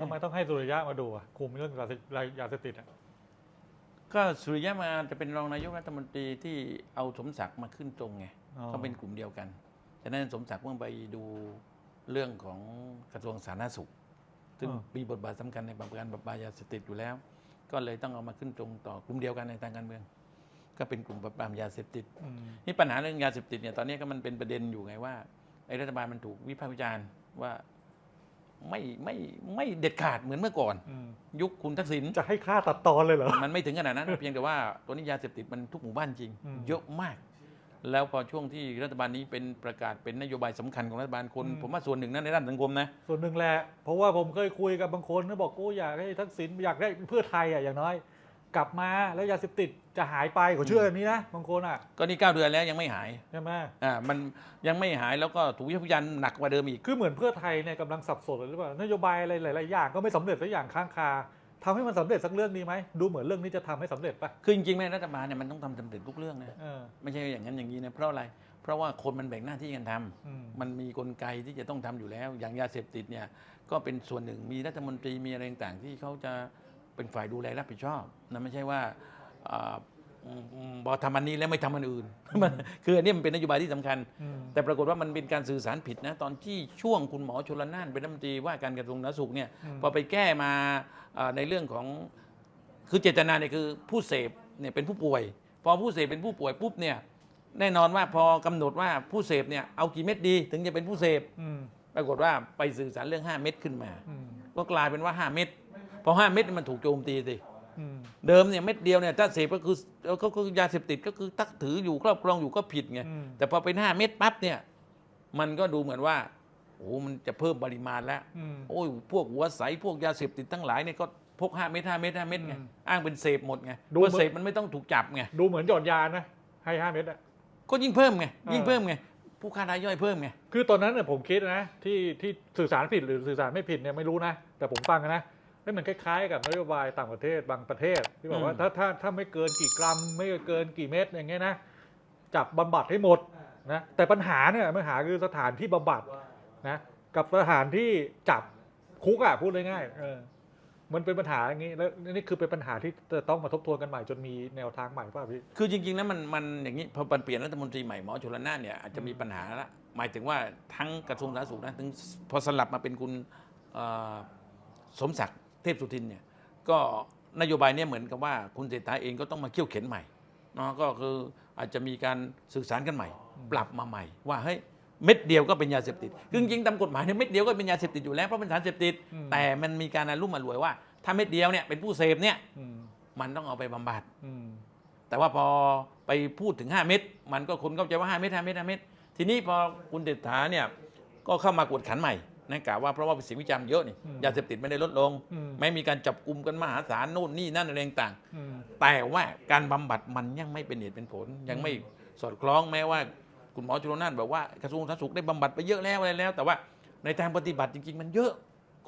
ทำไมต้องให้สุริยะมาดูอะคุมเรื่องยาเสพยาเสพติดอะก็สุริยะมาจะเป็นรองนายกรัฐมนตรีที่เอาสมศักดิ์มาขึ้นตรงไงอ๋อเขาเป็นกลุ่มเดียวกันฉะนั้นสมศักดิ์เมื่อไปดูเรื่องของกระทรวงสาธารณสุข ซึ่งมีบทบาทสำคัญในปราบการปราบปรามยาเสพติดอยู่แล้ว ก็เลยต้องเอามาขึ้นตรงต่อกลุ่มเดียวกันในทางการเมือง ก็เป็นกลุ่มปราบปรามยาเสพติดอืมนี่ปัญหาเรื่องยาเสพติดเนี่ยตอนนี้ก็มันเป็นประเด็นอยู่ไงว่าไอ้รัฐบาลมันถูกวิพากษ์วิจารณ์ว่า ไม่ไม่ไม่เด็ดขาดเหมือนเมื่อก่อน อืมยุคคุณทักษิณจะให้ฆ่าตัดตอนเลยเหรอ มันไม่ถึงขนาดนั้น เพียงแต่ว่าตัวนี้ยาเสพติดมันทุกหมู่บ้านจริง อืมเยอะมาก แล้วพอช่วงที่รัฐบาลนี้เป็นประกาศเป็นนโยบายสำคัญของรัฐบาลคน อืม ผมว่าส่วนหนึ่งนั้นในด้านสังคมนะส่วนหนึ่งแหละ เพราะว่าผมเคยคุยกับบางคนเขาบอกกูอยากให้ทักษิณอยากได้เพื่อไทยอะอย่างน้อย กลับมาแล้วยาเสพติด จะหายไปเขาเชื่อแบบนี้นะบางคนอะก็นี่เก้าเดือนแล้วยังไม่หายใช่ไหมอ่ามันยังไม่หายแล้วก็ถูกวิพากษ์วิจารณ์หนักกว่าเดิมอีก คือเหมือนเพื่อไทยเนี่ยกำลังสับสนหรือเปล่านโยบายอะไรหลายๆอย่างก็ไม่สำเร็จสักอย่างค้างคาทำให้มันสำเร็จสักเรื่องดีไหมดูเหมือนเรื่องนี้จะทำให้สำเร็จปะคือจริงๆแม่รัฐบาลเนี่ยมันต้องทำสำเร็จทุกเรื่องนะเออไม่ใช่อย่างนั้นอย่างนี้นะเพราะอะไร เพราะว่าคนมันแบ่งหน้าที่กันทำ อืม มันมีกลไกที่จะต้องทำอยู่แล้ว อย่างยาเสพติดเนี่ยก็เป็นส่วนหนึ่งมีรัฐมนตรีมีอะไรต่างๆที่เขาจะเป็นฝ่ายดูแลรับผิดชอบนะไม่ใช่ว่าอ่าอืมอืม บอกทำอันนี้แล้วไม่ทำอันอื่นมันคืออันนี้มันเป็นนโยบายที่สำคัญอืมแต่ปรากฏว่ามันเป็นการสื่อสารผิดนะ ตอนที่ช่วงคุณหมอชลน่านเป็นรัฐมนตรีว่าการกระทรวงสาธารณสุขเนี่ยอืมพอไปแก้มาอ่าในเรื่องของคือเจตนาเนี่ยคือผู้เสพเนี่ยเป็นผู้ป่วย พอผู้เสพเป็นผู้ป่วยปุ๊บเนี่ยแน่นอนว่าพอกำหนดว่าผู้เสพเนี่ยเอากี่เม็ดดี ถึงจะเป็นผู้เสพอืมปรากฏว่าไปสื่อสารเรื่อง 5 เม็ดขึ้นมาอืมก็กลายเป็นว่า 5 เม็ดพอ 5 เม็ดนี่มันถูกโจมตีสิอืม เดิมเนี่ยเม็ดเดียวเนี่ยถ้าเสพก็คือก็คือยาเสพติดก็คือตักถืออยู่ครอบครองอยู่ก็ผิดไงอืมแต่พอเป็น5เม็ดปั๊บเนี่ยมันก็ดูเหมือนว่าโอ้โหมันจะเพิ่มปริมาณแล้วอืมโอ้ยพวกหัวใสพวกยาเสพติดทั้งหลายเนี่ยก็พก5เม็ด5เม็ด5เม็ดไงอืมอ้างเป็นเสพหมดไงดูเพราะเหมือนเสพมันไม่ต้องถูกจับไงดูเหมือนหย่อนยานะให้ห้าเม็ดอะก็ยิ่งเพิ่มไงเออยิ่งเพิ่มไงผู้ค้ารายย่อยเพิ่มไงคือตอนนั้นเนี่ยผมคิดนะที่ที่สื่อสารผิดหรือสื่อสารไม่ผิดเนี่ยไม่รู้นะ แต่ผมฟังนะ ให้มันคล้ายๆ กับนโยบายต่างประเทศบางประเทศ ที่บอกว่าอืมถ้าถ้าถ้าไม่เกินกี่กรัม ไม่เกินกี่เม็ดอย่างเงี้ยนะจับบำบัดให้หมดนะแต่ปัญหาเนี่ยปัญหาคือสถานที่บำบัดนะกับสถานที่จับคุกอะพูดง่ายๆเออมันเป็นปัญหาอย่างนี้แล้วนี่คือเป็นปัญหาที่จะต้องมาทบทวนกันใหม่จนมีแนวทางใหม่ป่ะพี่คือจริงๆแล้วมันมันอย่างนี้พอมันเปลี่ยนรัฐมนตรีใหม่หมอชลน่านเนี่ยอาจจะมีปัญหาละหมายถึงว่าทั้งกระทรวงสาธารณสุขนะถึงพอสลับมาเป็นคุณเอ่อสมศักดิ์ เทพสุทินเนี่ยก็นโยบายเนี่ยเหมือนกับว่าคุณเศรษฐาเองก็ต้องมาเขี่ยวเข็นใหม่เนาะก็คืออาจจะมีการสื่อสารกันใหม่ ปรับมาใหม่ ว่าเฮ้ยเม็ดเดียวก็เป็นยาเสพติดคือจริงๆตามกฎหมายเนี่ยเม็ดเดียวก็เป็นยาเสพติดอยู่แล้วเพราะเป็นสารเสพติดอืมแต่มันมีการอารมุ่มอรวยว่า ถ้าเม็ดเดียวเนี่ยเป็นผู้เสพเนี่ยอืมมันต้องเอาไปบำบัดอืมแต่ว่าพอไปพูดถึง 5 เม็ดมันก็คนเข้าใจว่า 5 เม็ด5เม็ด5เม็ดทีนี้พอคุณเดชถาเนี่ยก็เข้ามากวดขันใหม่ นะกล่าวว่าเพราะว่าเสียงวิจารณ์เยอะนี่อืมยาเสพติดไม่ได้ลดลงอืมไม่มีการจับกลุ่มกันมหาศาลโน่นนี่นั่นอะไรต่างอืมๆแต่ว่าการบำบัดมันยังไม่เป็นเหตุเป็นผล ยังไม่สอดคล้องแม้ว่าคุณหมอชุลนานบอกว่ากระทรวงสาธารณสุขได้บำบัดไปเยอะแล้วอะไรแล้ว แต่ว่าในทางปฏิบัติจริง ๆ มันเยอะ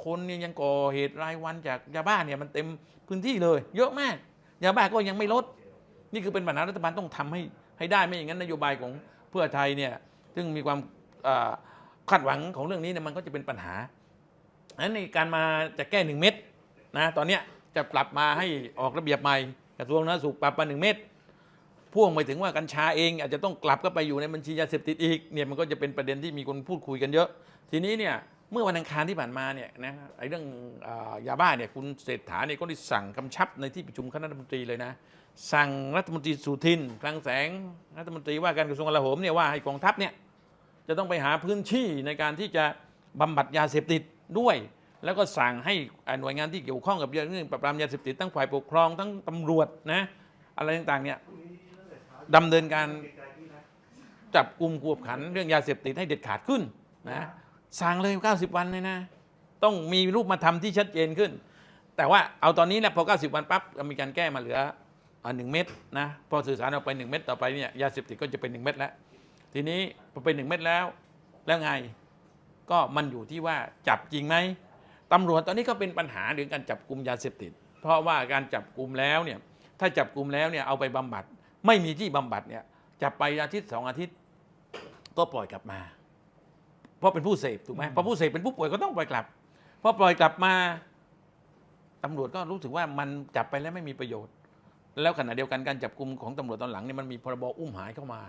คนเนี่ยยังก่อเหตุรายวันจากยาบ้าเนี่ยมันเต็มพื้นที่เลย เยอะมากยาบ้าก็ยังไม่ลด นี่คือเป็นปัญหารัฐบาลต้องทำให้ให้ได้ไม่อย่างนั้นนโยบายของเพื่อไทยเนี่ยซึ่งมีความเอ่อ คาดหวังของเรื่องนี้เนี่ยมันก็จะเป็นปัญหาอันนั้นในการมาจะแก้หนึ่งเม็ดนะตอนเนี้ยจะปรับมาให้ออกระเบียบใหม่กระทรวงสาธารณสุขปรับมาหนึ่งเม็ดพ่วงไปถึงว่ากัญชาเองอาจจะต้องกลับก็ไปอยู่ในบัญชียาเสพติดอีกเนี่ยมันก็จะเป็นประเด็นที่มีคนพูดคุยกันเยอะ ทีนี้เนี่ยเมื่อวันอังคารที่ผ่านมาเนี่ยนะไอ้เรื่องอยาบ้าเนี่ยคุณเศรษฐาเนี่ยก็ได้สั่งกำชับในที่ประชุมคณะรัฐมนตรีเลยนะ สั่งรัฐมนตรีสุทิน คลังแสงรัฐมนตรีว่าการกระทรวงกลาโหมเนี่ยว่าให้กองทัพเนี่ย จะต้องไปหาพื้นที่ในการที่จะบำบัดยาเสพติดด้วย แล้วก็สั่งให้หน่วยงานที่เกี่ยวข้องกับเรื่องปราบปรามยาเสพติดทั้งฝ่ายปกครองทั้งตำรวจนะอะไรต่างๆเนี่ยดำเนินการจับกลุ่มกวบขันเรื่องยาเสพติดให้เด็ดขาดขึ้นนะสั่งเลย 90 วันเลยนะ ต้องมีรูปมาทำที่ชัดเจนขึ้น แต่ว่าเอาตอนนี้แหละพอ 90 วันปั๊บมีการแก้มาเหลืออ่าหนึ่งเม็ดนะพอสื่อสารออกไปหนึ่งเม็ดต่อไปเนี่ยยาเสพติดก็จะเป็นหนึ่งเม็ดแล้ว ทีนี้พอเป็นหนึ่งเม็ดแล้ว แล้วไงก็มันอยู่ที่ว่าจับจริงไหมตำรวจตอนนี้ก็เป็นปัญหาเรื่องการจับกลุ่มยาเสพติด เพราะว่าการจับกลุ่มแล้วเนี่ยถ้าจับกลุ่มแล้วเนี่ยเอาไปบำบัด ไม่มีที่บำบัดเนี่ยจับไปอาทิตย์สองอาทิตย์ก็ปล่อยกลับมา เพราะเป็นผู้เสพถูกไหมพอผู้เสพเป็นผู้ป่วยก็ต้องปล่อยกลับพอปล่อยกลับมาตำรวจก็รู้สึกว่ามันจับไปแล้วไม่มีประโยชน์ แล้วขณะเดียวกันการจับกลุ่มของตำรวจตอนหลังเนี่ยมันมีพรบอุ้มหายเข้ามา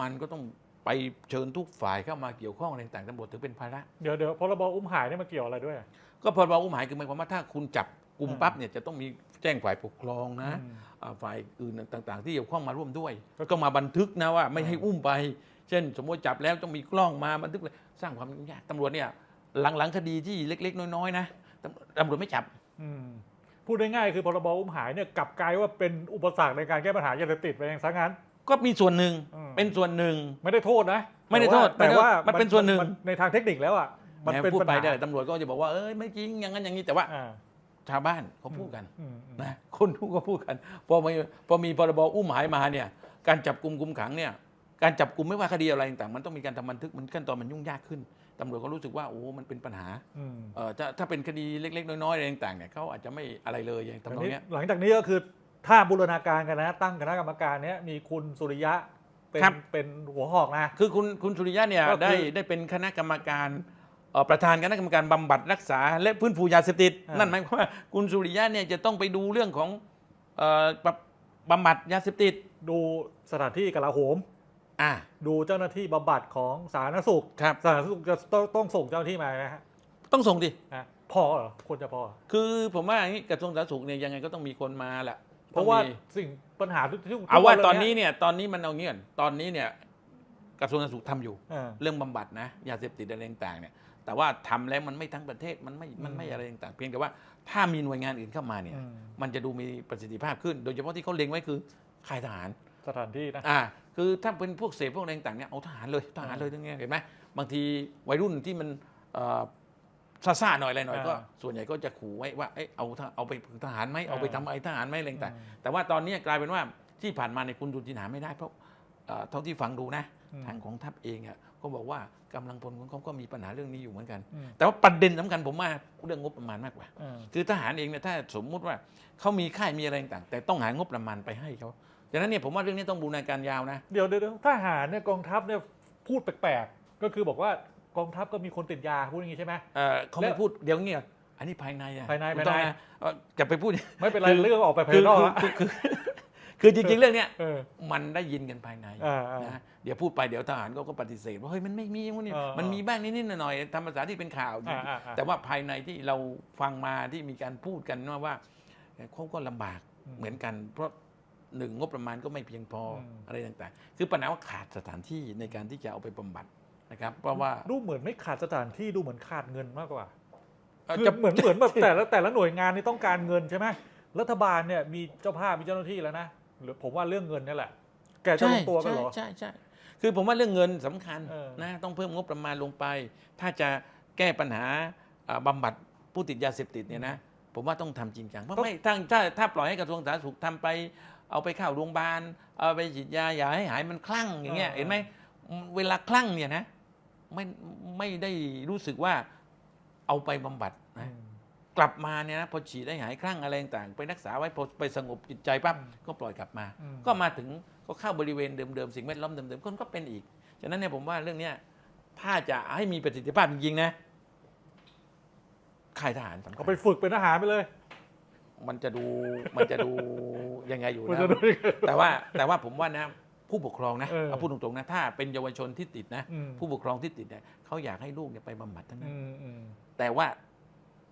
มันก็ต้องไปเชิญทุกฝ่ายเข้ามาเกี่ยวข้องอะไรต่างๆตำรวจถือเป็นภาระ เดี๋ยวเดี๋ยวพรบอุ้มหายเนี่ยมาเกี่ยวอะไรด้วย ก็พรบอุ้มหายคือหมายความว่าถ้าคุณจับกลุ่มอ่าปั๊บเนี่ยจะต้องมีแจ้งฝ่ายปกครองนะอืมอ่าฝ่ายอื่นต่าง ๆ ที่เกี่ยวข้องมาร่วมด้วย ก็ก็มาบันทึกนะว่าไม่ให้อ่าอุ้มไป เช่น สมมติจับแล้วต้องมีกล้องมาบันทึกเลยสร้างความยุ่งยากตำรวจเนี่ยหลังๆคดีที่เล็ก ๆ น้อยๆนะตำตำรวจไม่จับอืมพูดง่ายๆคือพรบอุ้มหายเนี่ยกลับกลายว่าเป็นอุปสรรคในการแก้ปัญหายาเสพติดไปเองซะงั้น ก็มีส่วนหนึ่งอืม เป็นส่วนหนึ่ง ไม่ได้โทษนะไม่ได้โทษแต่ว่าไม่ได้โทษมันเป็นส่วนหนึ่งในทางเทคนิคแล้วอะมันแหมเป็นพูดปัญไปหาได้ตำรวจก็จะบอกว่าเอ้ยไม่จริงอย่างนั้นอย่างนี้แต่ว่าอ่าชาวบ้านเขาพูดกันอืมอืมนะคนทุกก็พูดกันพอมีพอมีพรบอุ้มหายมาเนี่ย การจับกลุ่มกุมขังเนี่ย การจับกลุ่มไม่ว่าคดีอะไรต่างๆมันต้องมีการทำบันทึกมันขั้นตอนมันยุ่งยากขึ้นตำรวจก็รู้สึกว่าโอ้มันเป็นปัญหาอืม เออถ้าถ้าเป็นคดีเล็กๆ น้อยๆอะไรต่างๆเนี่ยเขาอาจจะไม่อะไรเลยอย่างอันทำนองนี้เนี้ย หลังจากนี้ก็คือ ถ้าบูรณาการกันนะ ตั้งคณะกรรมการเนี้ยมีคุณสุริยะเป็นเป็นหัวหอกนะ คือคุณคุณสุริยะเนี่ยก็คือ ได้ได้เป็นคณะกรรมการเอ่อประธานคณะกรรมการบำบัดรักษา และฟื้นฟูยาเสพติดอ่านั่นั่นหมายความว่าคุณสุริยะเนี่ยจะต้องไปดูเรื่องของเอ่อบำบำบัดยาเสพติดดูสถานที่กลาโหม อ่าดูเจ้าหน้าที่บำบัดของสาธารณสุขครับ สาธารณสุขจะต้องต้องส่งเจ้าหน้าที่มานะฮะต้องส่งดิ อะพอเหรอควรจะพอเหรอ คือผมว่าอย่างนี้กระทรวงสาธารณสุขเนี่ยยังไงก็ต้องมีคนมาแหละ เพราะว่าต้องมีสิ่งปัญหาทุกทุกเอาว่าทุกตอนรื่นี้งเยเนี่ยตอนนี้มันเอางี้ก่อนตอนนี้เนี่ยกระทรวงสาธารณสุขทำอยู่อ่าเรื่องบำบัดนะยาเสพติดอะไรต่างๆเนี่ยแต่ว่าทำแล้วมันไม่ทั้งประเทศมันไม่มันไม่อืมอะไรต่างๆ เพียงแต่ว่าถ้ามีหน่วยงานอื่นเข้ามาเนี่ยอืมมันจะดูมีประสิทธิภาพขึ้น โดยเฉพาะที่เขาเล็งไว้คือค่ายทหารสถานที่นะอ่าคือถ้าเป็นพวกเสพพวกอะไรต่างๆเนี่ยเอาทหารเลยทหารเลยทั้งนี้เห็นไหมบางทีวัยรุ่นที่มันเอ่อ ซ่าๆหน่อยอะไรหน่อยอ่าก็ ส่วนใหญ่ก็จะขู่ไว้ว่าเอ้ยเอาทหเอาไปฝึกทหารไหมเอาไปอ่าทำอะไรทหารไหมอะไรต่างอืมๆแต่ว่าตอนนี้กลายเป็นว่าที่ผ่านมาในยคุณดูจินหาไม่ได้เพราะเอ่อเท่าที่ฟังดูนะอืมทางของทัพเองอะก็บอกว่ากำลังพลของเขาก็มีปัญหาเรื่องนี้อยู่เหมือนกันอืมแต่ว่าประเด็นสำคัญผมว่าเรื่องงบประมาณมากกว่าอ่า คือทหารเองเนี่ยถ้าสมมุติว่าเขามีค่ายมีอะไรต่างๆแต่ต้องหางบประมาณไปให้เขาดังนั้นเนี่ยผมว่าเรื่องนี้ต้องบูรณาการยาวนะ เดี๋ยวเดี๋ยวเดี๋ยวทหารเนี่ยกองทัพเนี่ยพูดแปลกๆก็คือบอกว่า กองทัพก็มีคนติดยาพูดอย่างนี้ใช่ไหม เอ่อเขาไม่แล้วพูดเดี๋ยวเงี้ยอันนี้ภายในอะภายในคุณต้องภายในนะเอ่อจะไปพูด ไม่เป็นไรคือ เรื่องออกไปภายคือนอกคือละคือคือคือจริงๆเรื่องเนี้ยเออ มันได้ยินกันภายในอ่าอ่านะเดี๋ยวพูดไปเดี๋ยวทหารก็ก็ปฏิเสธว่าเฮ้ยมันไม่มีมันนี่เออมันมีบ้างนิดๆหน่อยๆทำภาษาที่เป็นข่าว อ่าอ่าอ่าแต่ว่าภายในที่เราฟังมาที่มีการพูดกันว่าว่าเขาก็ลำบากอืมเหมือนกัน เพราะหนึ่งงบประมาณก็ไม่เพียงพออม อะไรต่างๆ คือปัญหาว่าขาดสถานที่ในการที่จะเอาไปบำบัด นะครับเพราะว่าดูเหมือนไม่ขาดสถานที่ดูเหมือนขาดเงินมากกว่าเอ่อคือจะเหมือนเหมือนแบบแต่ละแต่ละหน่วยงานนี่ต้องการเงินใช่ไหมรัฐบาลเนี่ยมีเจ้าภาพมีเจ้าหน้าที่แล้วนะหรือผมว่าเรื่องเงินนี่แหละ แกจะลงตัวกันเหรอใช่ใช่ใช่คือผมว่าเรื่องเงินสำคัญเออนะต้องเพิ่มงบประมาณลงไป ถ้าจะแก้ปัญหาอ่าบำบัดผู้ติดยาเสพติดเนี่ยนะผมว่าต้องทำจริงจังเพราะไม่ถ้าถ้าถ้าปล่อยให้กระทรวงสาธารณสุขทำไป เอาไปเข้าโรงพยาบาลเอาไปฉีดยาอย่าให้หายมันคลั่งอย่างเงี้ยเห็นไหมเวลาคลั่งเนี่ยนะ ไม่ไม่ได้รู้สึกว่าเอาไปบำบัดนะอืมกลับมาเนี่ยนะพอฉีดได้หายคลั่งอะไรต่างๆไปรักษาไว้พอไปสงบจิตใจปั๊บอืมก็ปล่อยกลับมาอืมก็มาถึงก็เข้าบริเวณเดิมๆสิ่งแวดล้อมเดิมๆคนก็เป็นอีกฉะนั้นเนี่ยผมว่าเรื่องเนี้ยถ้าจะให้มีประสิทธิภาพจริงๆนะค่ายทหารสำคัเอาญไปฝึกเป็นทหารไปเลย มันจะดูมันจะดูยังไงอยู่มันนะจะดูแต่ว่าแต่ว่าผมว่านะ ผู้ปกครองนะเออเอาพูดตรงๆนะถ้าเป็นเยาวชนที่ติดนะ อืม ผู้ปกครองที่ติดเนี่ยเขาอยากให้ลูกเนี่ยไปบำบัดทั้งนั้น อืมอืม แต่ว่า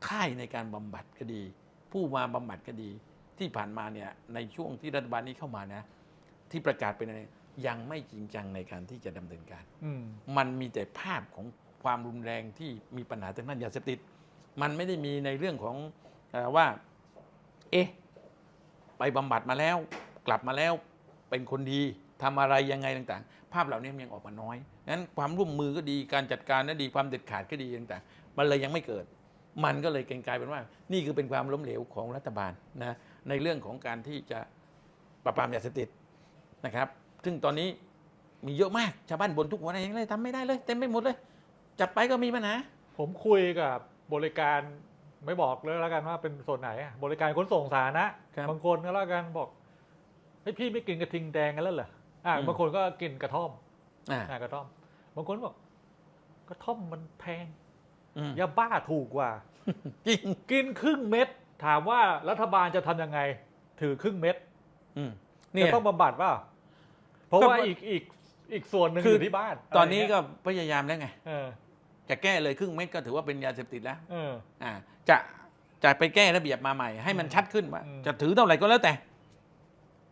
ค่ายในการบำบัดก็ดี ผู้มาบำบัดก็ดี ที่ผ่านมาเนี่ยในช่วงที่รัฐบาลนี้เข้ามานะ ที่ประกาศเป็นอะไรยังไม่จริงจังในการที่จะดำเนินการ อืม มันมีแต่ภาพของความรุนแรงที่มีปัญหาทางด้านยาเสพติด มันไม่ได้มีในเรื่องของเออว่า เอ๊ะ ไปบำบัดมาแล้ว กลับมาแล้วเป็นคนดี ทำอะไรยังไงต่างๆ ภาพเหล่านี้มันยังออกมาน้อยงั้นความร่วมมือก็ดีการจัดการก็ดีความเด็ดขาดก็ดีต่างๆ มันเลยยังไม่เกิด มันก็เลยกลายเป็นว่า นี่คือเป็นความล้มเหลวของรัฐบาลนะในเรื่องของการที่จะปราบปรามยาเสพติดนะครับ ซึ่งตอนนี้มีเยอะมากชาวบ้านบ่นทุกวันยังเลยทำไม่ได้เลย เต็มไปหมดเลย จับไปก็มีปัญหาผมคุยกับบริการไม่บอกเลยแล้วกันว่าเป็นส่วนไหนอะบริการขนส่งสาธารณะครับบางคนก็แล้วกันบอกเฮ้ยพี่ไม่กินกระทิงแดงกันแล้วเหรอ อ่าอืมบางคนก็กินกระท่อมอ่าอ่ากระท่อม บางคนบอกกระท่อมมันแพงอืมยาบ้าถูกกว่าจริงกินครึ่งเม็ด ถามว่ารัฐบาลจะทำยังไง ถือครึ่งเม็ดอืมเนี่จะยต้องบำบัดเปล่าเพราะก็ว่าอีกอีกอีกส่วนหนึ่งคือออยู่ที่บ้าน ตอนนี้ะไรก็เงี้ยพยายามแล้วไงเออจะแก้เลยครึ่งเม็ดก็ถือว่าเป็นยาเสพติดแล้วเอออ่า จะจะไปแก้ระเบียบมาใหม่ ให้มันอืมชัดขึ้นว่าอืมจะถือเท่าไหร่ก็แล้วแต่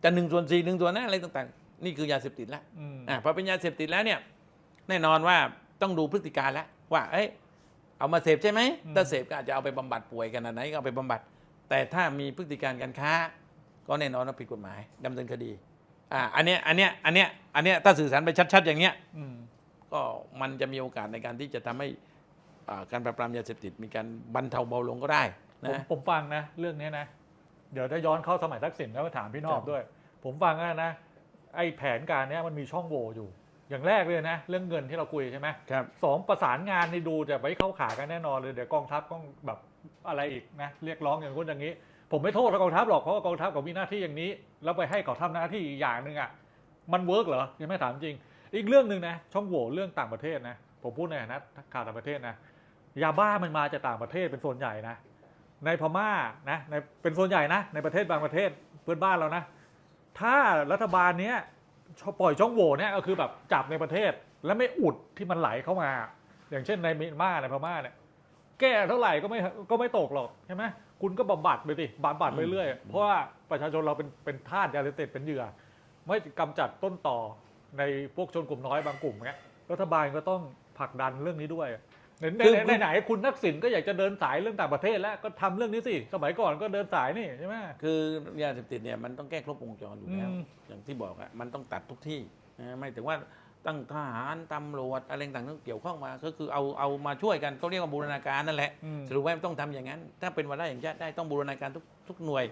จะหนึ่งส่วนสี่หนึ่งส่วนนะอะไรต่างๆ นี่คือยาเสพติดแล้วอืมอ่าพอเป็นยาเสพติดแล้วเนี่ย แน่นอนว่าต้องดูพฤติการแล้วว่าเอ้ยเอามาเสพใช่ไหมถ้าเสพก็อาจจะเอาไปบำบัดป่วยกันอันไหนก็เอาไปบำบัด แต่ถ้ามีพฤติการการค้า ก็แน่นอนว่าผิดกฎหมายดำเนินคดีอ่าอันเนี้ยอันเนี้ยอันเนี้ยอันเนี้ยถ้าสื่อสารไปชัด ๆ อย่างเงี้ยอืมก็มันจะมีโอกาสในการที่จะทำให้อ่าการปราบปรามยาเสพติดมีการบรรเทาเบาลงก็ได้ผมนะผมฟังนะ เรื่องเนี้ยนะ เดี๋ยวถ้าย้อนเข้าสมัยทักษิณแล้วมาถามพี่นอครับบด้วย ผมฟังนะนะ ไอ้แผนการเนี้ยมันมีช่องโหว่อยู่ อย่างแรกเลยนะ เรื่องเงินที่เราคุยใช่ไหมครับสองประสานงานนี่ดูจะไว้เข้าขากันแน่นอนเลยเดี๋ยวกองทัพต้องแบบอะไรอีกนะเรียกร้องอย่างนู้นอย่างนี้ ผมไม่โทษกองทัพหรอกเพราะว่ากองทัพเขามีหน้าที่อย่างนี้ แล้วไปให้เขาทำหน้าที่อีกอย่างหนึ่งอะมันเวิร์กเหรอยังไม่ถามจริง อีกเรื่องหนึ่งนะช่องโหว่เรื่องต่างประเทศนะผมพูดในฐานะข่าวต่างประเทศนะยาบ้ามันมาจากต่างประเทศเป็นส่วนใหญ่นะในพม่านะในเป็นส่วนใหญ่นะในประเทศบางประเทศเพื่อนบ้านเรานะ ถ้ารัฐบาลเนี้ยชปล่อยช่องโหว่เนี่ยก็คือแบบจับในประเทศ แล้วไม่อุดที่มันไหลเข้ามา อย่างเช่นในเมียนมาในพม่าเนี่ยแก้เท่าไหร่ก็ไม่ก็ไม่ตกหรอกใช่ไหมคุณก็บำบัดไปสิบำบัดไปเรื่อยเพราะว่าประชาชนเราเป็นเป็นทาสยาเสพติดเป็นเหยื่อ ไม่กำจัดต้นต่อในพวกชนกลุ่มน้อยบางกลุ่มเงี้ยรัฐบาลก็ต้องผลักดันเรื่องนี้ด้วย ในในคือในในไหนคุณทักษิณก็อยากจะเดินสายเรื่องต่างประเทศแล้วก็ทำเรื่องนี้สิสมัยก่อนก็เดินสายนี่ใช่ไหมคือยาเสพติดเนี่ยมันต้องแก้ครบวงจรอยู่แล้วอืมอย่างที่บอกอะมันต้องตัดทุกที่นะไม่ถึงว่าตั้งทหารตำรวจอะไรต่างๆต้องเกี่ยวข้องมา ก็คือเอาเอามาช่วยกันเขาเรียกว่าบูรณาการนั่นแหละอืมสรุปว่าต้องทำอย่างนั้น ถ้าเป็นวาระแห่งชาติได้ต้องบูรณาการทุกทุกหน่วย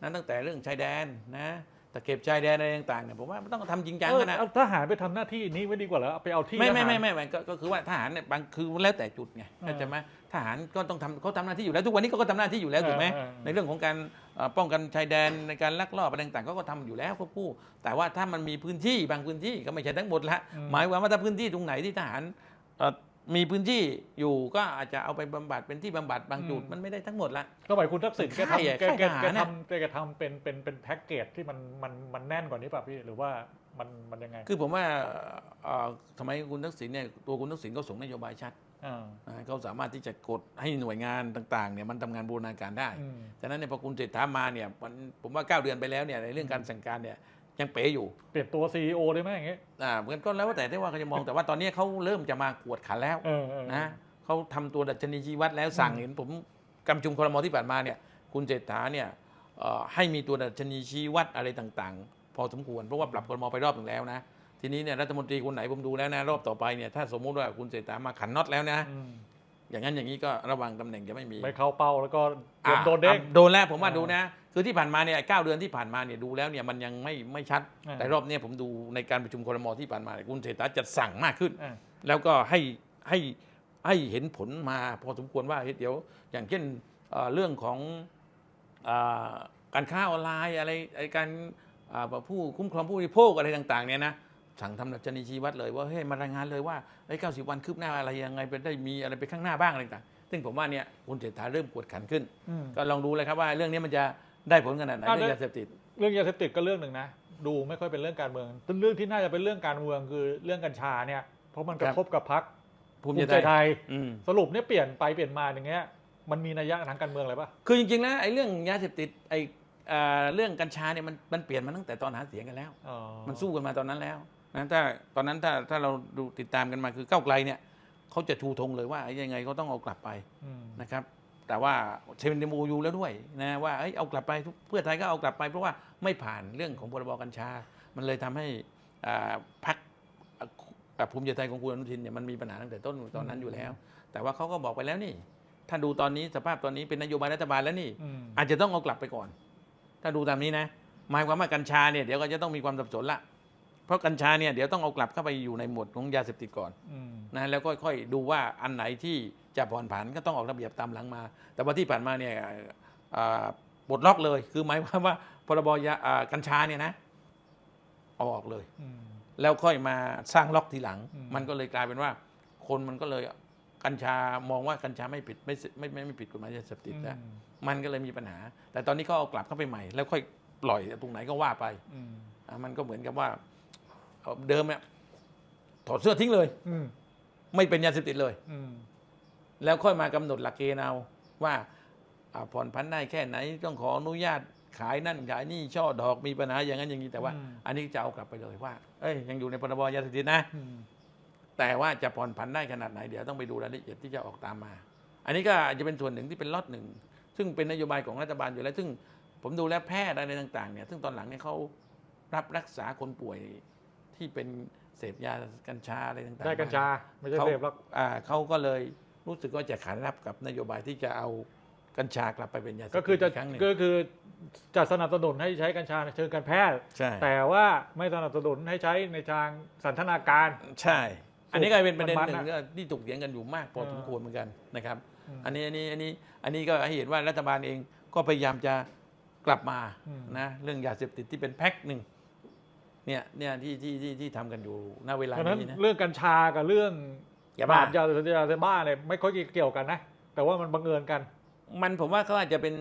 นั้นตั้งแต่เรื่องชายแดนนะ ตะเก็บชายแดนอะไรต่างๆเนี่ยผมว่ามันต้องทำจริงจังเออกันนะ เอาทหารไปทำหน้าที่นี้ไว้ดีกว่าเหรอเอาไปเอาที่ไม่ไม่ทหาร ไม่ไม่ไม่ก็ก็คือว่าทหารเนี่ยบางคือแล้วแต่จุดไงอ่าเข้าใจไหมทหารก็ต้องทำเขาทำหน้าที่อยู่แล้วทุกวันนี้เขาก็ทำหน้าที่อยู่แล้วถูกไหมเออเออ ในเรื่องของการเอ่อป้องกันชายแดนในการลักลอบอะไรต่างๆเขาก็ทำอยู่แล้วควบคู่ แต่ว่าถ้ามันมีพื้นที่บางพื้นที่ก็ไม่ใช่ทั้งหมดละอืมหมายความว่าถ้าพื้นที่ตรงไหนที่ทหารเอ่อ มีพื้นที่อยู่ก็อาจจะเอาไปบำบัดเป็นที่บำบัดบางจุดมันไม่ได้ทั้งหมดละสมัยคุณทักษิณแกค่ายอะทำแกแกค่ายทหารแกน่ะทำแกทำเป็นเป็นเป็นแพ็กเกจที่มันมันมันแน่นกว่านี้ป่ะพี่หรือว่ามันมันยังไง คือผมว่าเอ่อสมัยคุณทักษิณเนี่ยตัวคุณทักษิณก็ส่งนโยบายชัดอ่านะเขาสามารถที่จะกดให้หน่วยงานต่างๆเนี่ยมันทำงานบูรณาการได้อืมฉะนั้นเนี่ยพอคุณเศรษฐามาเนี่ยมันผมว่า 9 เดือนไปแล้วเนี่ยในเรื่องการสั่งการเนี่ย ยังเป๋อยู่เปลี่ยนตัวซีอได้ไหมอย่างเงี้ย อ่าเหมือนก็แล้วแต่ที่ว่าเขาจะมองแต่ว่าตอนนี้เขาเริ่มจะมากวดขันแล้วเออเออนะเขาทำตัวดัชนีชีวัดแล้วสั่งอืมเห็นผมกำจุมครมที่ผ่านมาเนี่ย คุณเศรษฐาเนี่ยเอ่อให้มีตัวดัชนีชีวัดอะไรต่างๆ พอสมควรเพราะว่าปรับครมไปรอบหนึ่งแล้วนะ ทีนี้เนี่ยรัฐมนตรีคนไหนผมดูแล้วนะ รอบต่อไปเนี่ยถ้าสมมุติว่าคุณเศรษฐามาขันน็อตแล้วนะ อืม อย่างนั้นอย่างนี้ก็ระวังตำแหน่งจะไม่มีไม่เข้าเป้าแล้วก็เตรียมอะโดนเด้งอะโดนแล้วผมว่าอ่าดูนะ คือที่ผ่านมาเนี่ยเก้าเดือนที่ผ่านมาเนี่ยดูแล้วเนี่ยมันยังไม่ไม่ชัดอ่าแต่รอบเนี้ยผมดูในการประชุมครมที่ผ่านมาเนี่ยคุณเศรษฐาจะสั่งมากขึ้นอ่าแล้วก็ให้ให้ให้เห็นผลมาพอสมควรว่าเฮ้ยเดี๋ยว อย่างเช่นเอ่อเรื่องของอ่าการค้าออนไลน์อะไรไอ้การอ่าผู้คุ้มครองผู้บริโภคอะไรต่าง ๆเนี่ยนะ สั่งทำดัชนีชีวัดเลยว่าเฮ้ยมารายงานเลยว่าไอ้เก้าสิบวันคืบหน้าอะไรยังไงเป็นได้มีอะไรไปข้างหน้าบ้างอะไรต่างๆซึ่งผมว่าเนี่ยคุณเศรษฐาเริ่มกวดขันขึ้น อืม ก็ลองดูเลยครับว่าเรื่องนี้มันจะได้ผลขนาดไหนอะ เรื่องได้ยาเสพติด เรื่องยาเสพติดก็เรื่องหนึ่งนะ ดูไม่ค่อยเป็นเรื่องการเมืองแต่เรื่องที่น่าจะเป็นเรื่องการเมืองคือเรื่องกัญชาเนี่ยเพราะมันกระทบกับพักภูภูมิมิใจใจไทไทยยอืม สรุปเนี่ยเปลี่ยนไปเปลี่ยนมาอย่างเงี้ยมันมีนัยยะทางการเมืองอะไรปะ คือจริงๆแล้วไอ้เรื่องยาเสพติดไอ้อ่าเรื่องกัญชาเนี่ยมันมันเปลี่ยนมาตั้งแต่ตอนหาเสียงกันแล้วอ๋อมันสู้กันมาตอนนั้นแล้ว นะถ้าตอนนั้นถ้าถ้าเราดูติดตามกันมาคือก้าวไกลเนี่ยเขาจะชูธงเลยว่าไอ้ยังไงเขาต้องเอากลับไปอืมนะครับ แต่ว่าเซเว่นเดโมยูแล้วด้วยนะว่าเอ้ยเอากลับไปทุกเพื่อไทยก็เอากลับไป เพราะว่าไม่ผ่านเรื่องของพรบกัญชา มันเลยทำให้อ่าพรรคอ่าภูมิใจไทยของคุณอนุทินเนี่ยมันมีปัญหาตั้งแต่ต้นตอนนั้นอยู่แล้ว แต่ว่าเขาก็บอกไปแล้วนี่ ถ้าดูตอนนี้สภาพตอนนี้เป็นนโยบายรัฐบาลแล้วนี่อืมอาจจะต้องเอากลับไปก่อน ถ้าดูตามนี้นะหมายความว่ากัญชาเนี่ยเดี๋ยวก็จะต้องมีความสับสนละเพ ราะกัญชาเนี่ยเดี๋ยวต้องเอากลับเข้าไปอยู่ในหมวดของยาเสพติดก่อนอืมนะแล้วก็ค่อยดูว่าอันไหนที่จะผ่อนผันก็ต้องออกระเบียบตามหลังมา แต่ว่าที่ผ่านมาเนี่ยอ่าปลดล็อกเลย คือหมายความว่าพรบยาอ่ากัญชาเนี่ยนะเอาออกเลยอืมแล้วค่อยมาสร้างล็อกทีหลังอืมมันก็เลยกลายเป็นว่า คนมันก็เลยกัญชามองว่ากัญชาไม่ผิดไม่ไม่ไม่ไม่ผิดกฎหมายยาเสพติดแล้วอืมมันก็เลยมีปัญหา แต่ตอนนี้ก็เอากลับเข้าไปใหม่ แล้วค่อยปล่อยตรงไหนก็ว่าไปอืมอะมันก็เหมือนกับว่า เอาเดิมเนี่ยถอดเสื้อทิ้งเลย อืมไม่เป็นยาเสพติดเลย อืมแล้วค่อยมากำหนดหลักเกณฑ์เอาว่าอ่าผ่อนผันได้แค่ไหนต้องขออนุญาตขายนั่นขายนี่ช่อดอกมีปัญหาอย่างนั้นอย่างนี้แต่ว่า อันนี้จะเอากลับไปเลยว่า เอ้ยยังอยู่ในพรบยาเสพติดนะ อืมแต่ว่าจะผ่อนผันได้ขนาดไหน เดี๋ยวต้องไปดูรายละเอียดที่จะออกตามมา อันนี้ก็อาจจะเป็นส่วนหนึ่งที่เป็นล็อตหนึ่ง ซึ่งเป็นนโยบายของรัฐบาลอยู่แล้ว ซึ่งผมดูแลวแพทย์อะไรต่างๆเนี่ย ซึ่งตอนหลังเนี่ยเขารับรักษาคนป่วย ที่เป็นเสพยากัญชาอะไรต่างๆได้กัญชาไม่ใช่เขาเสพหรอกอ่าเขาก็เลยรู้สึกว่าจะขานรับกับนโยบายที่จะเอากัญชากลับไปเป็นยาเสพติดก็คือจะกครั้งหนึ่งก็คือจะสนับสนุนให้ใช้กัญชาในเชิงการแพทย์ ใช่ แต่ว่าไม่สนับสนุนให้ใช้ในทางสันทนาการ ใช่ อันนี้ก็เป็นประเด็นมันหๆนึ่งนะก็ที่ถกเถียงกันอยู่มากพอเออสมควรเหมือนกันนะครับอืมอันนี้อันนี้อันนี้อันนี้ก็ให้เห็นว่ารัฐบาลเองก็พยายามจะกลับมาอืมนะเรื่องยาเสพติดที่เป็นแพ็คหนึ่ง เนี่ยเนี่ยที่ที่ที่ที่ทำกันอยู่ณเวลาเพราะฉะนั้นนี้นะ เรื่องกัญชากับเรื่องยาบ้าปรบยาเสพติดยาเสพบ้าเนี่ยไม่ค่อยเกี่ยวกันนะ แต่ว่ามันบังเอิญกัน มันผมว่าเขาอาจจะเป็น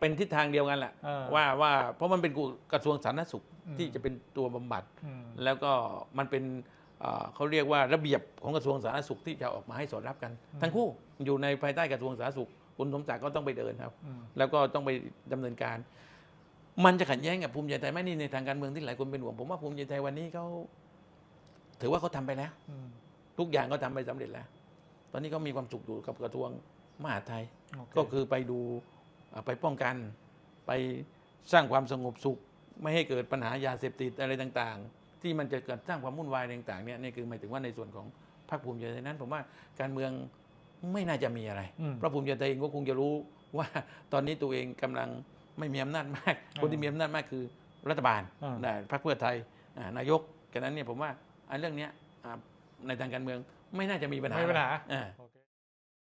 เป็นทิศทางเดียวกันแหละเออว่าว่าเพราะมันเป็นกระทรวงสาธารณสุขอืม ที่จะเป็นตัวบำบัด อืมแล้วก็มันเป็นเอ่อเขาเรียกว่าระเบียบของกระทรวงสาธารณสุขที่จะออกมาให้สอดรับกัน ทั้งคู่อยู่ในภายใต้กระทรวงสาธารณสุขคุณสมศักดิ์ก็ต้องไปเดินครับ อืม แล้วก็ต้องไปดำเนินการ มันจะขัดแย้งกับภูมิใจไทยไหมนี่ในทางการเมืองที่หลายคนเป็นห่วงผมว่าภูมิใจไทยวันนี้เขาถือว่าเขาทำไปแล้วอืมทุกอย่างก็ทำไปสำเร็จแล้ว ตอนนี้ก็มีความสุขอยู่กับกระทรวงมหาดไทยโอเคก็คือไปดูอ่าไปป้องกัน ไปสร้างความสงบสุข ไม่ให้เกิดปัญหายาเสพติดอะไรต่างๆ ที่มันจะเกิดสร้างความวุ่นวายอะไรต่างๆเนี่ยนี่คือหมายถึงว่าในส่วนของพรรคภูมิใจไทยนั้น ผมว่าการเมืองไม่น่าจะมีอะไรอืมเพราะภูมิใจไทยเองก็คงจะรู้ว่าตอนนี้ตัวเองกำลัง ไม่มีอำนาจมากอ่าคนที่มีอำนาจมากคือรัฐบาลอ่านะพรรคเพื่อไทยอ่านายกฉะนั้นเนี่ยผมว่าอันเรื่องเนี้ยอ่าในทางการเมืองไม่น่าจะมีปัญหาไม่มีปัญหาอ่าโอเค